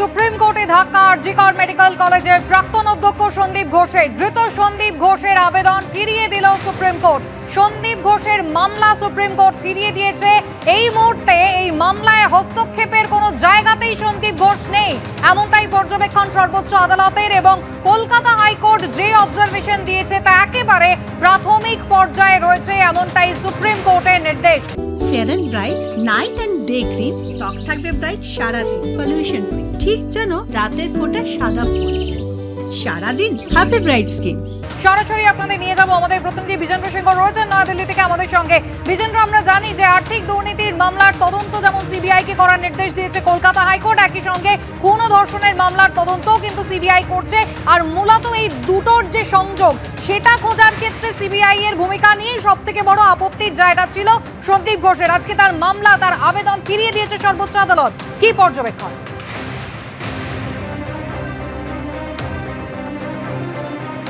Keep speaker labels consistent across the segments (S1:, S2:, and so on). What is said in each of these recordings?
S1: Supreme কোর্টে ধাক্কা, RG Kar medical কলেজের প্রাক্তন অধ্যক্ষ সন্দীপ ঘোষের। ধৃত সন্দীপ ঘোষের আবেদন ফিরিয়ে দিল সুপ্রিম কোর্ট। সন্দীপ ঘোষের মামলা সুপ্রিম কোর্ট ফিরিয়ে দিয়েছে। এই মুহূর্তে এই মামলায় হস্তক্ষেপের কোনো জায়গাতেই সন্দীপ ঘোষ নেই। এমনটাই পর্যবেক্ষণ সর্বোচ্চ আদালতের এবং কলকাতা হাইকোর্ট যে অবজারভেশন দিয়েছে তা একেবারে প্রাথমিক পর্যায়ে রয়েছে, এমনটাই সুপ্রিম কোর্টের নির্দেশ।
S2: Fair and bright, night and day cream ত্বক থাকবে ব্রাইট, সারাদিন পলিউশন ফ্রি ঠিক যেন রাতের ফোটা সাদা ফুল সারাদিন হ্যাপি ব্রাইট স্কিন
S1: সরাসরি আপনাদের নিয়ে যাব আমাদের প্রতিনিধি বিজেন্দ্র সিংহ রয়েছেন নয়াদিল্লি থেকে আমাদের সঙ্গে। বিজেন্দ্র আমরা জানি যে আর্থিক দুর্নীতির মামলার তদন্ত যেমন সিবিআই কে করার নির্দেশ দিয়েছে, কলকাতা হাইকোর্ট একই সঙ্গে কোন ধর্ষণের মামলার তদন্তও কিন্তু সিবিআই করছে। আর মূলত এই দুটোর যে সংযোগ, সেটা খোঁজার ক্ষেত্রে সিবিআই এর ভূমিকা নিয়েই সব থেকে বড় আপত্তির জায়গা ছিল সন্দীপ ঘোষের। আজকে তার মামলা, তার আবেদন ফিরিয়ে দিয়েছে সর্বোচ্চ আদালত। কি পর্যবেক্ষণ?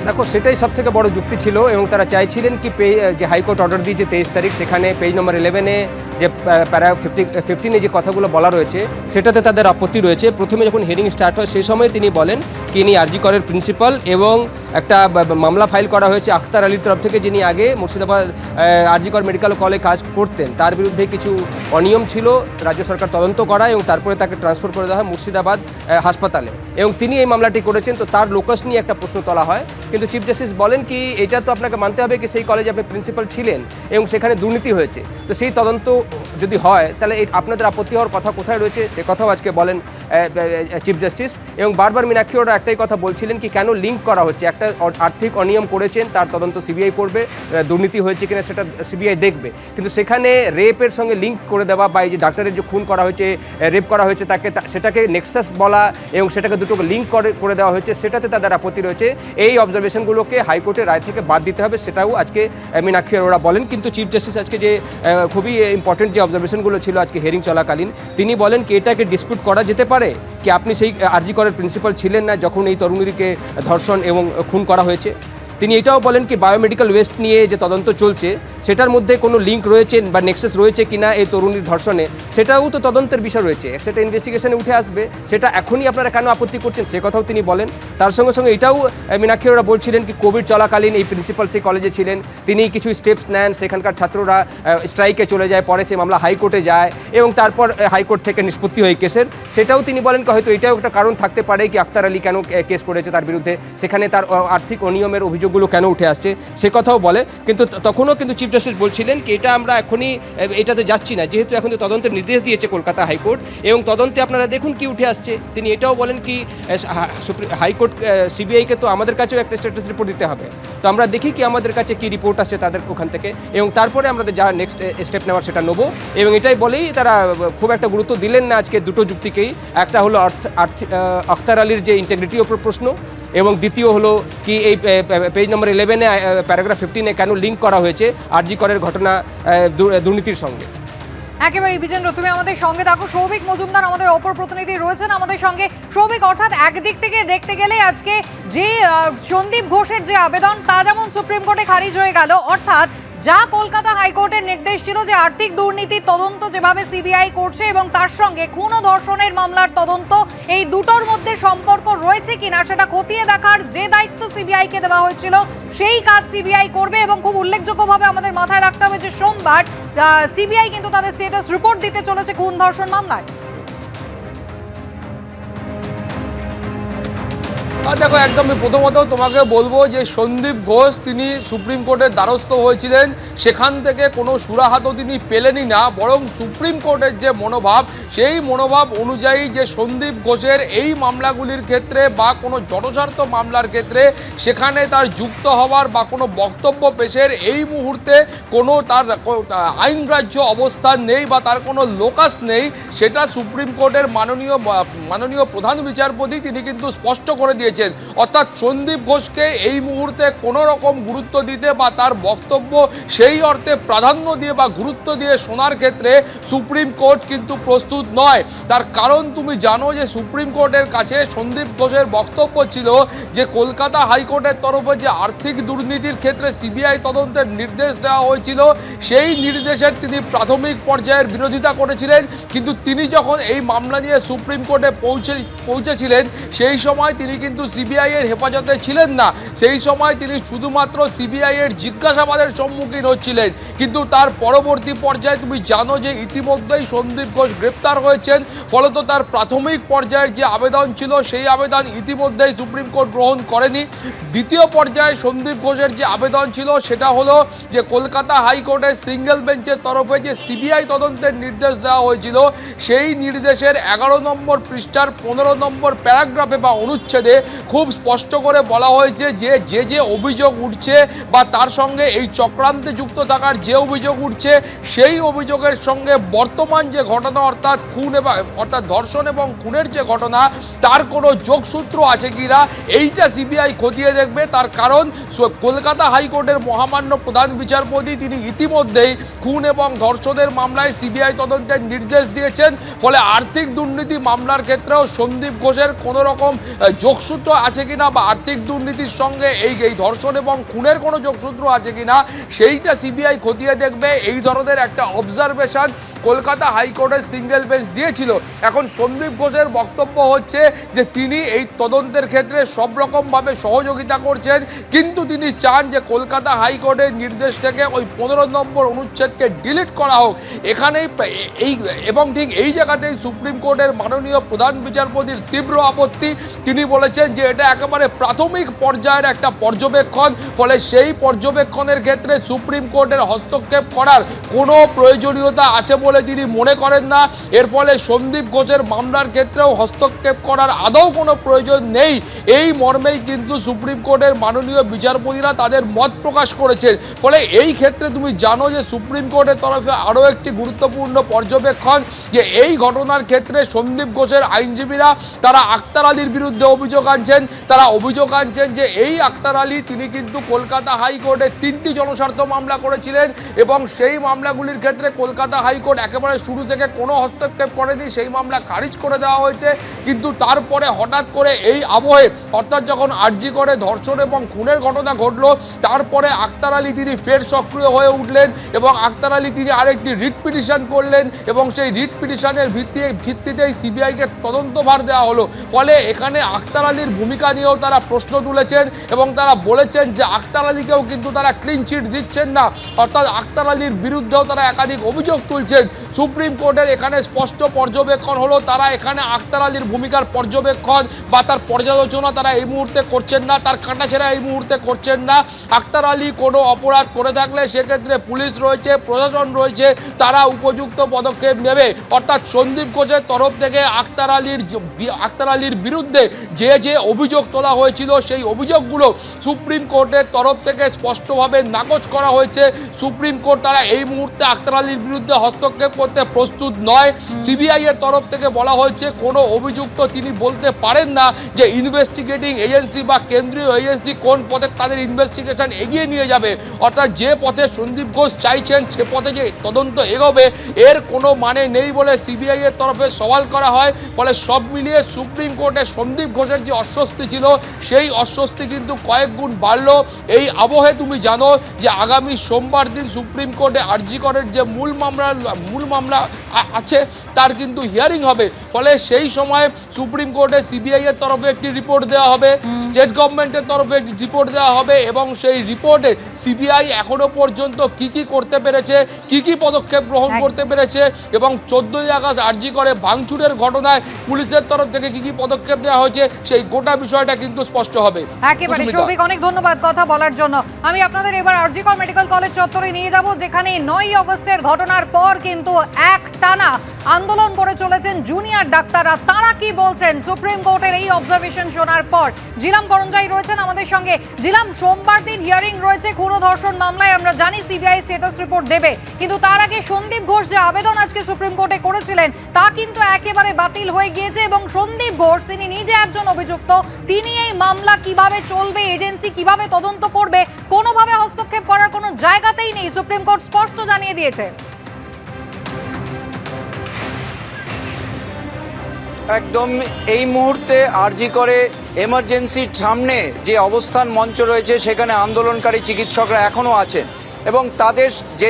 S3: দেখো, সেটাই সব থেকে বড় যুক্তি ছিল এবং তারা চাইছিলেন কি পে যে হাইকোর্ট অর্ডার দিয়েছে তেইশ তারিখ, সেখানে পেজ নম্বর ইলেভেনে যে প্যারা ফিফটি ফিফটিনে যে কথাগুলো বলা রয়েছে, সেটাতে তাদের আপত্তি রয়েছে। প্রথমে যখন হিয়ারিং স্টার্ট হয়, সেই সময় তিনি বলেন কি ইনি আরজি করের প্রিন্সিপাল এবং একটা মামলা ফাইল করা হয়েছে আখতার আলীর তরফ থেকে, যিনি আগে মুর্শিদাবাদ আরজি কর মেডিকেল কলে কাজ করতেন। তার বিরুদ্ধে কিছু অনিয়ম ছিল, রাজ্য সরকার তদন্ত করা এবং তারপরে তাকে ট্রান্সফার করে দেওয়া হয় মুর্শিদাবাদ হাসপাতালে। এবং তিনি এই মামলাটি করেছেন, তো তার লোকাস নিয়ে একটা প্রশ্ন তোলা হয়। কিন্তু চিফ জাস্টিস বলেন কি, এটা তো আপনাকে মানতে হবে কি সেই কলেজে আপনি প্রিন্সিপাল ছিলেন এবং সেখানে দুর্নীতি হয়েছে। তো সেই তদন্ত যদি হয়, তাহলে আপনাদের আপত্তি হওয়ার কথা কোথায় রয়েছে? সে কথাও আজকে বলেন চিফ জাস্টিস এবং বারবার মীনাক্ষী ওরা একটাই কথা বলছিলেন কি কেন লিঙ্ক করা হচ্ছে? একটা আর্থিক অনিয়ম করেছেন, তার তদন্ত সিবিআই করবে দুর্নীতি হয়েছে কিনা সেটা সিবিআই দেখবে। কিন্তু সেখানে রেপের সঙ্গে লিঙ্ক করে দেওয়া বা এই যে ডাক্তারের যে খুন করা হয়েছে রেপ করা হয়েছে, তাকে সেটাকে নেক্সাস বলা এবং সেটাকে দুটো লিঙ্ক করে দেওয়া হয়েছে, সেটাতে তাদের আপত্তি রয়েছে। এই অবজারভেশনগুলোকে হাইকোর্টের রায় থেকে বাদ দিতে হবে, সেটাও আজকে মীনাক্ষী অরোরা বলেন। কিন্তু চিফ জাস্টিস আজকে যে খুবই ইম্পর্টেন্ট যে অবজারভেশনগুলো ছিল আজকে হিয়ারিং চলাকালীন, তিনি বলেন কি এটাকে ডিসপিউট করা যেতে পারে। কি আপনি সেই আরজি করের প্রিন্সিপাল ছিলেন না যখন এই তরুণীকে ধর্ষণ এবং খুন করা হয়েছে? তিনি এটাও বলেন কি বায়োমেডিক্যাল ওয়েস্ট নিয়ে যে তদন্ত চলছে, সেটার মধ্যে কোনো লিঙ্ক রয়েছে বা নেক্সেস রয়েছে কিনা এই তরুণীর ধর্ষণে, সেটাও তো তদন্তের বিষয় রয়েছে। সেটা ইনভেস্টিগেশনে উঠে আসবে, সেটা এখনই আপনারা কেন আপত্তি করছেন সে কথাও তিনি বলেন। তার সঙ্গে সঙ্গে এটাও মীনাক্ষী ওরা বলছিলেন কি কোভিড চলাকালীন এই প্রিন্সিপাল সেই কলেজে ছিলেন, তিনি কিছু স্টেপস নেন, সেখানকার ছাত্ররা স্ট্রাইকে চলে যায়, পরে সেই মামলা হাইকোর্টে যায় এবং তারপর হাইকোর্ট থেকে নিষ্পত্তি হয় কেসের। সেটাও তিনি বলেন কি, হয়তো এটাও একটা কারণ থাকতে পারে কি আক্তার আলী কেন কেস করেছে তার বিরুদ্ধে। সেখানে তার আর্থিক অনিয়মের অভিযোগগুলো কেন উঠে আসছে সে কথাও বলে। কিন্তু তখনও কিন্তু চিফ জাস্টিস বলছিলেন কি, এটা আমরা এখনই এটাতে যাচ্ছি না। যেহেতু এখন তো তদন্তের নির্দেশ দিয়েছে কলকাতা হাইকোর্ট এবং তদন্তে আপনারা দেখুন কি উঠে আসছে। তিনি এটাও বলেন কি হাইকোর্ট সিবিআইকে তো আমাদের কাছেও একটা স্ট্যাটাস রিপোর্ট দিতে হবে। তো আমরা দেখি কি আমাদের কাছে কি রিপোর্ট আসছে তাদের ওখান থেকে এবং তারপরে আমাদের যা নেক্সট স্টেপ নেওয়ার সেটা নেব। এবং এটাই বলেই তারা খুব একটা গুরুত্ব দিলেন না আজকে দুটো যুক্তিকেই। একটা হলো আখতার আলীর যে ইন্টেগ্রিটির ওপর প্রশ্ন এবং দ্বিতীয় হলো কি এই পেজ নম্বর ইলেভেনে প্যারাগ্রাফ ফিফটিনে কেন লিঙ্ক করা হয়েছে আরজি করের ঘটনা দুর্নীতির সঙ্গে?
S1: একেবারে বিজেন্দ্র তুমি আমাদের সঙ্গে থাকো। সৌভিক মজুমদার আমাদের অপর প্রতিনিধি রয়েছেন আমাদের সঙ্গে। সৌভিক, অর্থাৎ একদিক থেকে দেখতে গেলে আজকে যে সন্দীপ ঘোষের যে আবেদন, তা যেমন সুপ্রিম কোর্টে খারিজ হয়ে গেল, অর্থাৎ যা কলকাতা হাইকোর্টের নির্দেশ ছিল যে আর্থিক দুর্নীতির তদন্ত যেভাবে সিবিআই করছে এবং তার সঙ্গে খুন ও ধর্ষণের মামলার তদন্ত, এই দুটোর মধ্যে সম্পর্ক রয়েছে কিনা সেটা খতিয়ে দেখার যে দায়িত্ব সিবিআই কে দেওয়া হয়েছিল, সেই কাজ সিবিআই করবে এবং খুব উল্লেখযোগ্যভাবে আমাদের মাথায় রাখতে হবে যে সোমবার সিবিআই কিন্তু তাদের স্টেটাস রিপোর্ট দিতে চলেছে খুন ধর্ষণ মামলায়।
S4: আর দেখো, একদমই প্রথমত তোমাকে বলব যে সন্দীপ ঘোষ তিনি সুপ্রিম কোর্টের দ্বারস্থ হয়েছিলেন। সেখান থেকে কোনো সুরাহাতও তিনি পেলেনই না, বরং সুপ্রিম কোর্টের যে মনোভাব, সেই মনোভাব অনুযায়ী যে সন্দীপ ঘোষের এই মামলাগুলির ক্ষেত্রে বা কোনো জনস্বার্থ মামলার ক্ষেত্রে সেখানে তার যুক্ত হওয়ার বা কোনো বক্তব্য পেশের এই মুহূর্তে কোনো তার আইনগ্রাহ্য অবস্থান নেই বা তার কোনো লোকাস নেই, সেটা সুপ্রিম কোর্টের মাননীয় মাননীয় প্রধান বিচারপতি তিনি কিন্তু স্পষ্ট করে দিয়েছেন। অর্থাৎ সন্দীপ ঘোষকে এই মুহূর্তে কোনো রকম গুরুত্ব দিতে বা তার বক্তব্য সেই অর্থে প্রাধান্য দিয়ে বা গুরুত্ব দিয়ে শোনার ক্ষেত্রে সুপ্রিম কোর্ট কিন্তু প্রস্তুত নয়। তার কারণ তুমি জানো যে সুপ্রিম কোর্টের কাছে সন্দীপ ঘোষের বক্তব্য ছিল যে কলকাতা হাইকোর্টের তরফে যে আর্থিক দুর্নীতির ক্ষেত্রে সিবিআই তদন্তের নির্দেশ দেওয়া হয়েছিল, সেই নির্দেশের তিনি প্রাথমিক পর্যায়ের বিরোধিতা করেছিলেন। কিন্তু তিনি যখন এই মামলা নিয়ে সুপ্রিম কোর্টে পৌঁছে, পৌঁছেছিলেন, সেই সময় তিনি কিন্তু সিবিআই এর হেফাজতে ছিলেন না। সেই সময় তিনি শুধুমাত্র সিবিআইয়ের জিজ্ঞাসাবাদের সম্মুখীন হচ্ছিলেন। কিন্তু তার পরবর্তী পর্যায়ে তুমি জানো যে ইতিমধ্যেই সন্দীপ ঘোষ গ্রেপ্তার হয়েছেন। ফলত তার প্রাথমিক পর্যায়ের যে আবেদন ছিল, সেই আবেদন ইতিমধ্যেই সুপ্রিম কোর্ট গ্রহণ করেনি। দ্বিতীয় পর্যায়ে সন্দীপ ঘোষের যে আবেদন ছিল, সেটা হলো যে কলকাতা হাইকোর্টের সিঙ্গেল বেঞ্চের তরফে যে সিবিআই তদন্তের নির্দেশ দেওয়া হয়েছিল, সেই নির্দেশের এগারো নম্বর পৃষ্ঠার পনেরো নম্বর প্যারাগ্রাফে বা অনুচ্ছেদে খুব স্পষ্ট করে বলা হয়েছে যে যে যে অভিযোগ উঠছে বা তার সঙ্গে এই চক্রান্তে যুক্ত থাকার যে অভিযোগ উঠছে সেই অভিযোগের সঙ্গে বর্তমান যে ঘটনা অর্থাৎ খুন এবং অর্থাৎ ধর্ষণ এবং খুনের যে ঘটনা তার কোনো যোগসূত্র আছে কিনা এইটা সিবিআই খতিয়ে দেখবে। তার কারণ কলকাতা হাইকোর্টের মহামান্য প্রধান বিচারপতি তিনি ইতিমধ্যেই খুন এবং ধর্ষণের মামলায় সিবিআই তদন্তের নির্দেশ দিয়েছেন। ফলে আর্থিক দুর্নীতি মামলার ক্ষেত্রেও সন্দীপ ঘোষের কোনো রকম আহ, যোগসূত্র আছে কিনা বা আর্থিক দুর্নীতির সঙ্গে এই এই ধর্ষণ এবং খুনের কোনো যোগসূত্র আছে কিনা, সেইটা সিবিআই খতিয়ে দেখবে। এই ধরনের একটা অবজারভেশন কলকাতা হাইকোর্টের সিঙ্গেল বেঞ্চ দিয়েছিল। এখন সন্দীপ ঘোষের বক্তব্য হচ্ছে যে তিনি এই তদন্তের ক্ষেত্রে সব রকমভাবে সহযোগিতা করছেন, কিন্তু তিনি চান যে কলকাতা হাইকোর্টের নির্দেশ থেকে ওই পনেরো নম্বর অনুচ্ছেদকে ডিলিট করা হোক। এখানেই এই এবং ঠিক এই জায়গাতেই সুপ্রিম কোর্টের মাননীয় প্রধান বিচারপতির তীব্র আপত্তি। তিনি বলেছেন যে এটা একেবারে প্রাথমিক পর্যায়ের একটা পর্যবেক্ষণ, ফলে সেই পর্যবেক্ষণের ক্ষেত্রে সুপ্রিম কোর্টের হস্তক্ষেপ করার কোনো প্রয়োজনীয়তা আছে বলে তিনি মনে করেন না। এর ফলে সন্দীপ ঘোষের মামলার ক্ষেত্রেও হস্তক্ষেপ করার আদৌ কোনো প্রয়োজন নেই। এই মর্মেই কিন্তু সুপ্রিম কোর্টের মাননীয় বিচারপতিরা তাদের মত প্রকাশ করেছেন। ফলে এই ক্ষেত্রে তুমি জানো যে সুপ্রিম কোর্টের তরফে আরও একটি গুরুত্বপূর্ণ পর্যবেক্ষণ যে এই ঘটনার ক্ষেত্রে সন্দীপ ঘোষের আইনজীবীরা, তারা আক্তার আলীর বিরুদ্ধে অভিযোগ আনছেন, তারা অভিযোগ আনছেন যে এই আক্তার আলী, তিনি কিন্তু কলকাতা হাইকোর্টে তিনটি জনস্বার্থ মামলা করেছিলেন এবং সেই মামলাগুলির ক্ষেত্রে কলকাতা হাইকোর্ট একেবারে শুরু থেকে কোনো হস্তক্ষেপ করেনি, সেই মামলা খারিজ করে দেওয়া হয়েছে। কিন্তু তারপরে হঠাৎ করে এই আবহে, অর্থাৎ যখন আর্জি করে ধর্ষণ এবং খুনের ঘটনা ঘটলো, তারপরে আক্তার আলী তিনি ফের সক্রিয় হয়ে উঠলেন এবং আক্তার আলী তিনি আরেকটি রিট পিটিশন করলেন এবং সেই রিট পিটিশনের ভিত্তি ভিত্তিতেই সিবিআইকে তদন্তভার দেওয়া হলো। ফলে এখানে আক্তার আলীর ভূমিকা নিয়েও তারা প্রশ্ন তুলেছেন এবং তারা বলেছেন যে আক্তার আলীকেও কিন্তু তারা ক্লিন চিট দিচ্ছেন না। অর্থাৎ আক্তার আলীর বিরুদ্ধেও তারা একাধিক অভিযোগ তুলছেন। সুপ্রিম কোর্টের এখানে স্পষ্ট পর্যবেক্ষণ হলো, তারা এখানে আক্তার আলীর ভূমিকার পর্যবেক্ষণ বা তার পর্যালোচনা তারা এই মুহূর্তে করছেন না, তার কাটাছেড়া এই মুহূর্তে করছেন না। আক্তার আলী কোনো অপরাধ করে থাকলে সেক্ষেত্রে পুলিশ রয়েছে, প্রশাসন রয়েছে, তারা উপযুক্ত পদক্ষেপ নেবে। অর্থাৎ সন্দীপ ঘোষের তরফ থেকে আক্তার আলীর আক্তার আলীর বিরুদ্ধে যে যে অভিযোগ তোলা হয়েছিল, সেই অভিযোগগুলো সুপ্রিম কোর্টের তরফ থেকে স্পষ্টভাবে নাকচ করা হয়েছে। সুপ্রিম কোর্ট তারা এই মুহূর্তে আক্তার আলীর বিরুদ্ধে হস্তক্ষেপ করতে প্রস্তুত নয়। সিবিআই এর তরফ থেকে বলা হয়েছে, কোনো অভিযুক্ত তিনি বলতে পারেন না যে ইনভেস্টিগেটিং এজেন্সি বা কেন্দ্রীয় এজেন্সি কোন পথে তাদের ইনভেস্টিগেশন এগিয়ে নিয়ে যাবে। অর্থাৎ যে পথে সন্দীপ ঘোষ চাইছেন, সে পথে যে তদন্ত এগোবে, এর কোনো মানে নেই বলে সিবিআই এর তরফে সওয়াল করা হয়। ফলে সব মিলিয়ে সুপ্রিম কোর্টে সন্দীপ ঘোষের যে অস্বস্তি ছিল সেই অস্বস্তি কিন্তু কয়েক গুণ বাড়লো। এই আবহে তুমি জানো যে আগামী সোমবার দিন সুপ্রিম কোর্টে আরজি করের যে মূল মামলা মূল মামলা আছে তার কিন্তু হিয়ারিং হবে। ফলে সেই সময় সুপ্রিম কোর্টে সিবিআই এর তরফে একটি রিপোর্ট দেওয়া হবে স্টেট গভর্নমেন্টের তরফে একটি রিপোর্ট দেওয়া হবে এবং সেই রিপোর্টে সিবিআই এখনও পর্যন্ত কি কি করতে পেরেছে কি কি পদক্ষেপ গ্রহণ করতে পেরেছে এবং চোদ্দই আগস্ট আরজি করে ভাঙচুরের ঘটনায় পুলিশের তরফ থেকে কি কি পদক্ষেপ নেওয়া হয়েছে সেই গোটা বিষয়টা কিন্তু স্পষ্ট হবে
S1: একেবারে। সৌভিক অনেক ধন্যবাদ কথা বলার জন্য আমি আপনাদের এবার আরজিকর মেডিকেল কলেজ চত্বরে নিয়ে যাব যেখানে নয় অগস্টের ঘটনার পর কিন্তু এক টানা আন্দোলন করে চলেছেন জুনিয়র ডাক্তাররা। তারা কি বলছেন? সুপ্রিম কোর্টের এই অবজারভেশন শোনার পর জিলাম করঞ্জাই রয়েছেন আমাদের সঙ্গে। জিলাম সোমবার দিন হিয়ারিং রয়েছে, খুন ধর্ষণ মামলায়। আমরা জানি সিবিআই স্ট্যাটাস রিপোর্ট দেবে। কিন্তু তার আগে সন্দীপ ঘোষ যে আবেদন আজকে সুপ্রিম কোর্টে করেছিলেন, তা কিন্তু একেবারে বাতিল হয়ে গিয়েছে এবং সন্দীপ ঘোষ, তিনি নিজে একজন অভিযুক্ত, তিনি এই মামলা কীভাবে চলবে, এজেন্সি কীভাবে তদন্ত করবে, কোনোভাবে হস্তক্ষেপ করার কোনো জায়গাতেই নেই। সুপ্রিম কোর্ট স্পষ্ট জানিয়ে দিয়েছে।
S5: একদম এই মুহূর্তে আরজি করে এমার্জেন্সির সামনে যে অবস্থান মঞ্চ রয়েছে, সেখানে আন্দোলনকারী চিকিৎসকরা এখনও আছেন এবং তাদের যে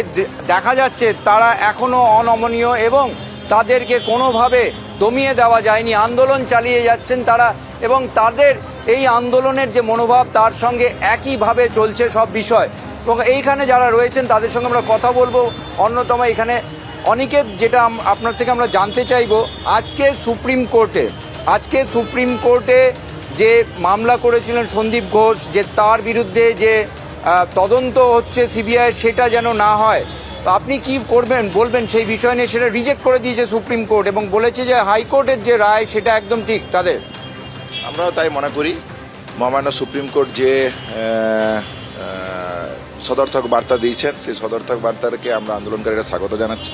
S5: দেখা যাচ্ছে তারা এখনও অনমনীয় এবং তাদেরকে কোনোভাবে দমিয়ে দেওয়া যায়নি। আন্দোলন চালিয়ে যাচ্ছেন তারা এবং তাদের এই আন্দোলনের যে মনোভাব, তার সঙ্গে একইভাবে চলছে সব বিষয়। এবং এইখানে যারা রয়েছেন, তাদের সঙ্গে আমরা কথা বলব। অন্যতম এখানে অনিকেত যেটা আপনার থেকে আমরা জানতে চাইব, আজকে সুপ্রিম কোর্টে, আজকে সুপ্রিম কোর্টে যে মামলা করেছিলেন সন্দীপ ঘোষ, যে তার বিরুদ্ধে যে তদন্ত হচ্ছে সিবিআই সেটা যেন না হয়, তো আপনি কি করবেন, বলবেন সেই বিষয় নিয়ে সেটা রিজেক্ট করে দিয়েছে সুপ্রিম কোর্ট এবং বলেছে যে হাইকোর্টের যে রায় সেটা একদম ঠিক, তাদের?
S6: আমরাও তাই মনে করি। মহামান্য সুপ্রিম কোর্ট যে সদর্থক বার্তা দিয়েছেন। সেই সদর্থক বার্তাকে আমরা আন্দোলনকারীরা স্বাগত জানাচ্ছি।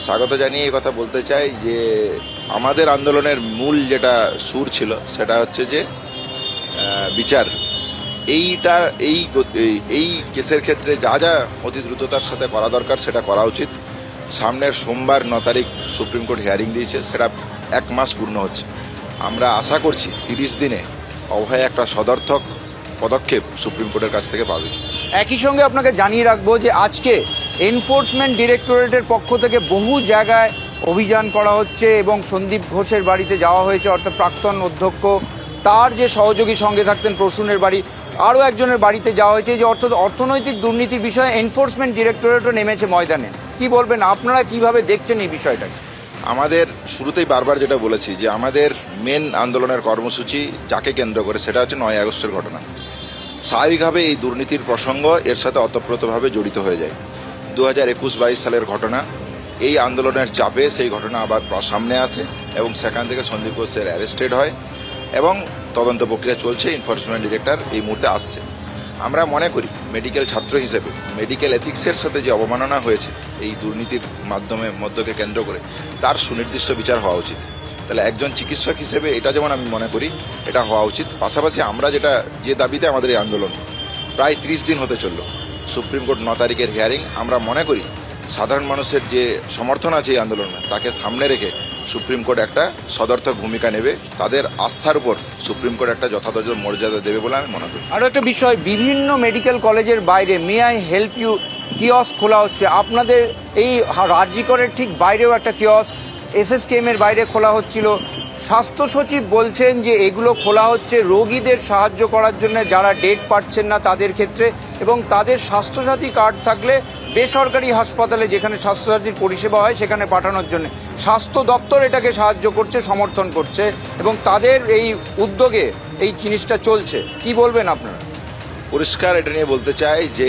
S6: স্বাগত জানিয়ে এই কথা বলতে চাই যে, আমাদের আন্দোলনের মূল যেটা সুর ছিল, সেটা হচ্ছে যে বিচার। এইটা, এই এই- কেসের ক্ষেত্রে যা যা অতি দ্রুততার সাথে করা দরকার, সেটা করা উচিত। সামনের সোমবার ন তারিখ সুপ্রিম কোর্ট হিয়ারিং দিয়েছে, সেটা এক মাস পূর্ণ হচ্ছে। আমরা আশা করছি তিরিশ দিনে অভয় একটা সদর্থক পদক্ষেপ সুপ্রিম কোর্টের কাছ থেকে পাবে।
S5: একই সঙ্গে আপনাকে জানিয়ে রাখব যে আজকে এনফোর্সমেন্ট ডিরেক্টরেটের পক্ষ থেকে বহু জায়গায় অভিযান করা হচ্ছে এবং সন্দীপ ঘোষের বাড়িতে যাওয়া হয়েছে, অর্থাৎ প্রাক্তন অধ্যক্ষ। তার যে সহযোগী সঙ্গে থাকতেন প্রসূনের বাড়ি, আরও একজনের বাড়িতে যাওয়া হয়েছে। যে অর্থাৎ অর্থনৈতিক দুর্নীতির বিষয়ে এনফোর্সমেন্ট ডিরেক্টরেটও নেমেছে ময়দানে। কি বলবেন, আপনারা কীভাবে দেখছেন এই বিষয়টাকে?
S6: আমাদের শুরুতেই বারবার যেটা বলেছি যে আমাদের মেন আন্দোলনের কর্মসূচি যাকে কেন্দ্র করে, সেটা হচ্ছে নয় আগস্টের ঘটনা। স্বাভাবিকভাবে এই দুর্নীতির প্রসঙ্গ এর সাথে অতপ্রতভাবে জড়িত হয়ে যায়। দু হাজার একুশ বাইশ সালের ঘটনা, এই আন্দোলনের চাপে সেই ঘটনা আবার সামনে আসে এবং সেখান থেকে সন্দীপ ঘোষের অ্যারেস্টেড হয় এবং তদন্ত প্রক্রিয়া চলছে এনফোর্সমেন্ট ডিরেক্টর এই মুহূর্তে আসছে। আমরা মনে করি মেডিকেল ছাত্র হিসেবে মেডিকেল এথিক্সের সাথে যে অবমাননা হয়েছে এই দুর্নীতির মাধ্যমে মধ্যকে কেন্দ্র করে, তার সুনির্দিষ্ট বিচার হওয়া উচিত। তাহলে একজন চিকিৎসক হিসেবে এটা যেমন আমি মনে করি, এটা হওয়া উচিত। পাশাপাশি আমরা যেটা, যে দাবিতে আমাদের এই আন্দোলন প্রায় ত্রিশ দিন হতে চলল, সুপ্রিম কোর্ট ন তারিখের হিয়ারিং আমরা মনে করি সাধারণ মানুষের যে সমর্থন আছে এই আন্দোলনে তাকে সামনে রেখে সুপ্রিম কোর্ট একটা সদর্থক ভূমিকা নেবে। তাদের আস্থার উপর সুপ্রিম কোর্ট একটা যথাযথ মর্যাদা দেবে বলে আমি মনে করি।
S5: আরও একটা বিষয়, বিভিন্ন মেডিকেল কলেজের বাইরে may I help you kiosk খোলা হচ্ছে। আপনাদের এই রাজ্যিকরের ঠিক বাইরেও একটা কিয়স এসএসকেএম এর বাইরে খোলা হচ্ছিল। স্বাস্থ্য সচিব বলছেন যে এগুলো খোলা হচ্ছে রোগীদের সাহায্য করার জন্য, যারা ডেট পাচ্ছেন না তাদের ক্ষেত্রে এবং তাদের স্বাস্থ্যসাথী কার্ড থাকলে বেসরকারি হাসপাতালে যেখানে স্বাস্থ্যসাথীর পরিষেবা হয় সেখানে পাঠানোর জন্য। স্বাস্থ্য দপ্তর এটাকে সাহায্য করছে, সমর্থন করছে এবং তাদের এই উদ্যোগে এই জিনিসটা চলছে। কি বলবেন আপনারা?
S6: পরিষ্কার এটা নিয়ে বলতে চাই যে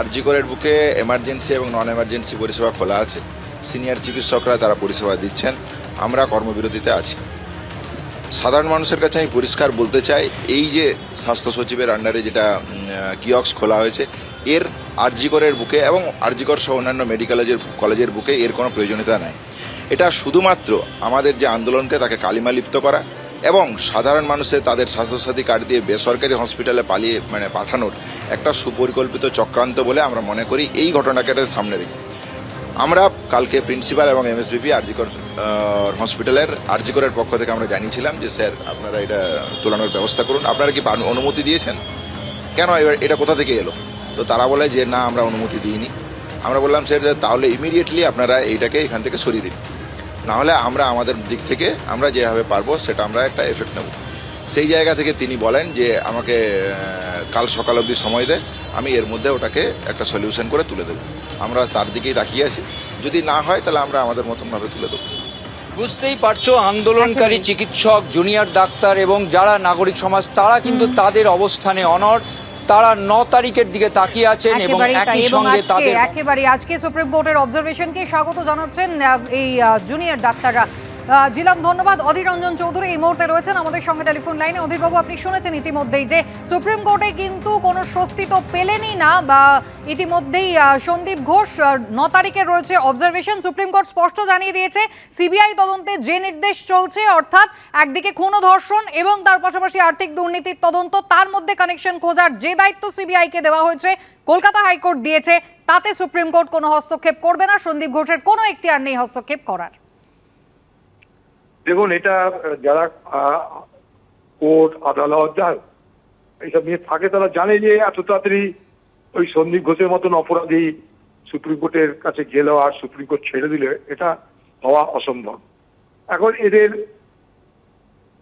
S6: আরজিকরের বুকে এমার্জেন্সি এবং নন এমার্জেন্সি পরিষেবা খোলা আছে। সিনিয়র চিকিৎসকরা তারা পরিষেবা দিচ্ছেন। আমরা কর্মবিরতিতে আছি। সাধারণ মানুষের কাছে আমি পরিষ্কার বলতে চাই, এই যে স্বাস্থ্য সচিবের আন্ডারে যেটা কিয়ক্স খোলা হয়েছে, এর আরজিকরের বুকে এবং আরজিকর সহ অন্যান্য মেডিকেলের কলেজের বুকে এর কোনো প্রয়োজনীয়তা নাই। এটা শুধুমাত্র আমাদের যে আন্দোলনকে তাকে কালিমা লিপ্ত করা এবং সাধারণ মানুষের তাদের স্বাস্থ্যসাথী কার্ড দিয়ে বেসরকারি হসপিটালে পালিয়ে মানে পাঠানোর একটা সুপরিকল্পিত চক্রান্ত বলে আমরা মনে করি। এই ঘটনাকে সামনে রেখে। আমরা কালকে প্রিন্সিপাল এবং এমএসবিপি আরজিকর হসপিটালের আরজিকরের পক্ষ থেকে আমরা জানিয়েছিলাম যে, স্যার, আপনারা এটা তোলানোর ব্যবস্থা করুন। আপনারা কি অনুমতি দিয়েছেন? কেন এবার এটা কোথা থেকে এলো? তো তারা বলে যে, না, আমরা অনুমতি দিইনি। আমরা বললাম, স্যার তাহলে ইমিডিয়েটলি আপনারা এইটাকে এখান থেকে সরিয়ে দিন। নাহলে আমরা আমাদের দিক থেকে আমরা যেভাবে পারব সেটা আমরা একটা এফেক্ট নেব। সেই জায়গা থেকে তিনি বলেন যে, আমাকে কাল সকাল অবধি সময় দেয় আমি এর মধ্যে ওটাকে একটা সলিউশন করে তুলে দেবো। আমরা তার দিকেই তাকিয়ে আছি। যদি না হয় তাহলে আমরা আমাদের মতনভাবে তুলে দেবো।
S5: বুঝতেই পারছ আন্দোলনকারী চিকিৎসক জুনিয়র ডাক্তার এবং যারা নাগরিক সমাজ তারা কিন্তু তাদের অবস্থানে অনড়। তারা ন তারিখের দিকে তাকিয়ে আছেন এবং একই সঙ্গে তাদের
S1: একেবারে আজকে সুপ্রিম কোর্টের অবজারভেশনকে স্বাগত জানাচ্ছেন এই জুনিয়র ডাক্তাররা। জিলাম ধন্যবাদ। অধীর রঞ্জন চৌধুরী এই মুহূর্তে রয়েছেন আমাদের সঙ্গে টেলিফোন লাইনে। অধীর বাবু, আপনি শুনেছেন ইতিমধ্যেই যে সুপ্রিম কোর্টে কিন্তু কোনো স্বস্তি তো পেলেনই না বা ইতিমধ্যেই সন্দীপ ঘোষ ন তারিখে রয়েছে অবজারভেশন সুপ্রিম কোর্ট স্পষ্ট জানিয়ে দিয়েছে, সিবিআই তদন্তে যে নির্দেশ চলছে, অর্থাৎ একদিকে খুন ধর্ষণ এবং তার পাশাপাশি আর্থিক দুর্নীতির তদন্ত, তার মধ্যে কানেকশন খোঁজার যে দায়িত্ব সিবিআইকে দেওয়া হয়েছে, কলকাতা হাইকোর্ট দিয়েছে, তাতে সুপ্রিম কোর্ট কোনো হস্তক্ষেপ করবে না। সন্দীপ ঘোষের কোনো এখতিয়ার নেই হস্তক্ষেপ করার।
S7: দেখুন, এটা যারা কোর্ট, আদালত, যা এইসব নিয়ে থাকে, তারা জানে যে এত তাড়াতাড়ি ওই সন্দীপ ঘোষের মতন অপরাধী সুপ্রিম কোর্টের কাছে গেলেও আর সুপ্রিম কোর্ট ছেড়ে দিলে, এটা হওয়া অসম্ভব। এখন এদের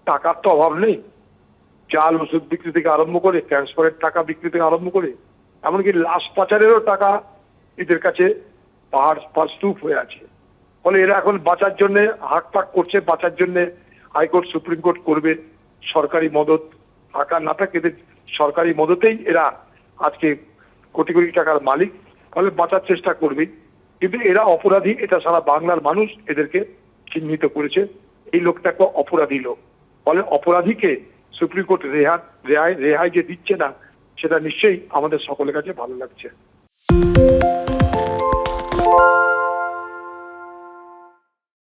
S7: টাকার তো অভাব নেই। চাল ওষুধ বিক্রি থেকে আরম্ভ করে, ট্রান্সফারের টাকা বিক্রি থেকে আরম্ভ করে, এমনকি লাশ পাচারেরও টাকা এদের কাছে পাহাড় পাস্তূপ হয়ে আছে। ফলে এরা এখন বাঁচার জন্য, হাক পাক করছে, বাঁচার জন্য হাইকোর্ট, সুপ্রিম কোর্ট করবে সরকারি মদত। টাকা না থাকে, এদের সরকারি মদতেই এরা আজকে কোটি কোটি টাকার মালিক। ফলে বাঁচার চেষ্টা করবে। কিন্তু এরা অপরাধী, এটা সারা বাংলার মানুষ এদেরকে চিহ্নিত করেছে। এই লোকটা একটা অপরাধী লোক। ফলে অপরাধীকে সুপ্রিম কোর্ট রেহাই রেহাই রেহাই যে দিচ্ছে না, সেটা নিশ্চয়ই আমাদের সকলের কাছে ভালো লাগছে।